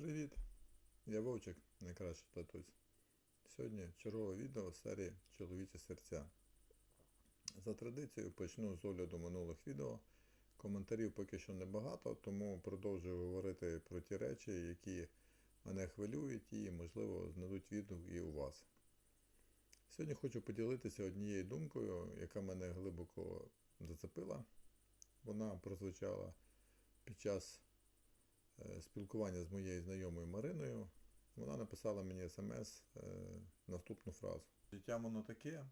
Привіт! Я Вовчик, найкращий татусь. Сьогодні чергове відео з серії Чоловічі серця. За традицією почну з огляду минулих відео. Коментарів поки що небагато, тому продовжую говорити про ті речі, які мене хвилюють і, можливо, знайдуть відгук і у вас. Сьогодні хочу поділитися однією думкою, яка мене глибоко зацепила. Вона прозвучала під час спілкування з моєю знайомою Мариною. Вона написала мені смс е, наступну фразу. Життя воно таке,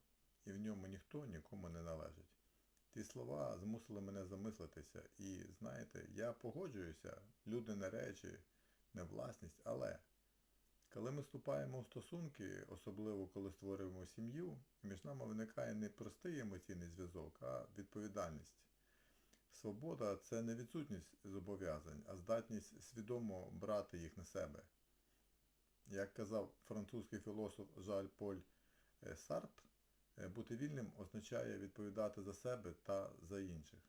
і в ньому ніхто нікому не належить. Ті слова змусили мене замислитися. І знаєте, я погоджуюся, люди не речі, не власність, але коли ми вступаємо в стосунки, особливо коли створюємо сім'ю, між нами виникає не простий емоційний зв'язок, а відповідальність. Свобода це не відсутність зобов'язань, а здатність свідомо брати їх на себе. Як казав французький філософ Жаль Поль е, Сартр, е, бути вільним означає відповідати за себе та за інших.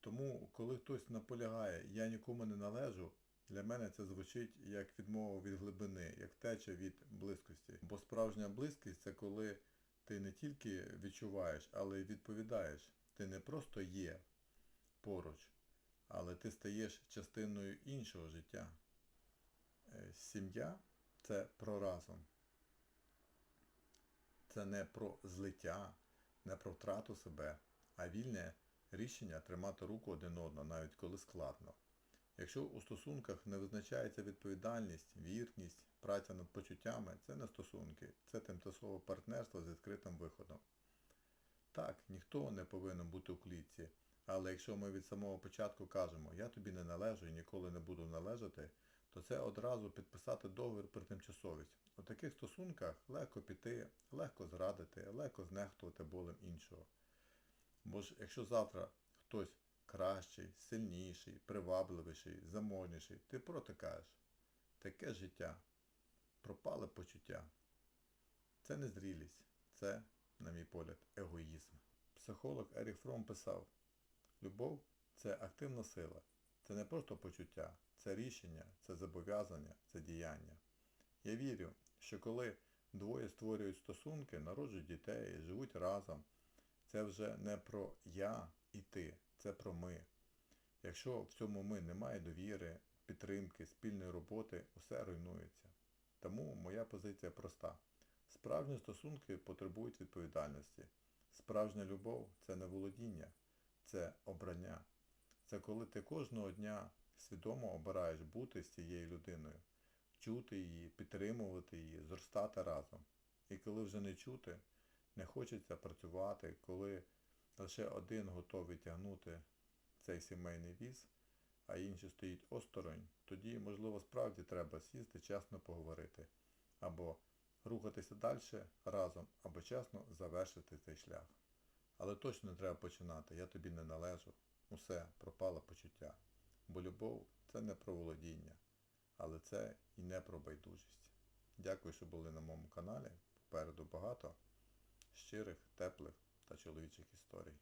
Тому, коли хтось наполягає я нікому не належу, для мене це звучить як відмова від глибини, як втеча від близькості. Бо справжня близькість це коли ти не тільки відчуваєш, але й відповідаєш. Ти не просто є поруч, але ти стаєш частиною іншого життя. Е, Сім'я це про разом. Це не про злиття, не про втрату себе, а вільне рішення тримати руку один одного, навіть коли складно. Якщо у стосунках не визначається відповідальність, вірність, праця над почуттями, це не стосунки, це тимчасове партнерство з відкритим виходом. Так, ніхто не повинен бути у клітці, але якщо ми від самого початку кажемо я тобі не належу і ніколи не буду належати, то це одразу підписати договір про тимчасовість. У таких стосунках легко піти, легко зрадити, легко знехтувати болем іншого. Бо ж якщо завтра хтось кращий, сильніший, привабливіший, заможніший, ти проти кажеш. Таке життя. Пропали почуття. Це не зрілість, це, на мій погляд, егоїзм. Психолог Ерік Фром писав, любов це активна сила. Це не просто почуття, це рішення, це зобов'язання, це діяння. Я вірю, що коли двоє створюють стосунки, народжують дітей, живуть разом, це вже не про я і ти, це про ми. Якщо в цьому ми немає довіри, підтримки, спільної роботи, усе руйнується. Тому моя позиція проста. Справжні стосунки потребують відповідальності. Справжня любов це не володіння, це обрання. Це коли ти кожного дня свідомо обираєш бути з цією людиною, чути її, підтримувати її, зростати разом. І коли вже не чути, не хочеться працювати, коли лише один готовий тягнути цей сімейний віз, а інший стоїть осторонь, тоді, можливо, справді треба сісти, чесно поговорити. Або рухатися далі разом, або чесно завершити цей шлях. Але точно не треба починати, я тобі не належу. Усе, пропало почуття. Бо любов це не про володіння, але це і не про байдужість. Дякую, що були на моєму каналі. Попереду багато щирих, теплих та чоловічих історій.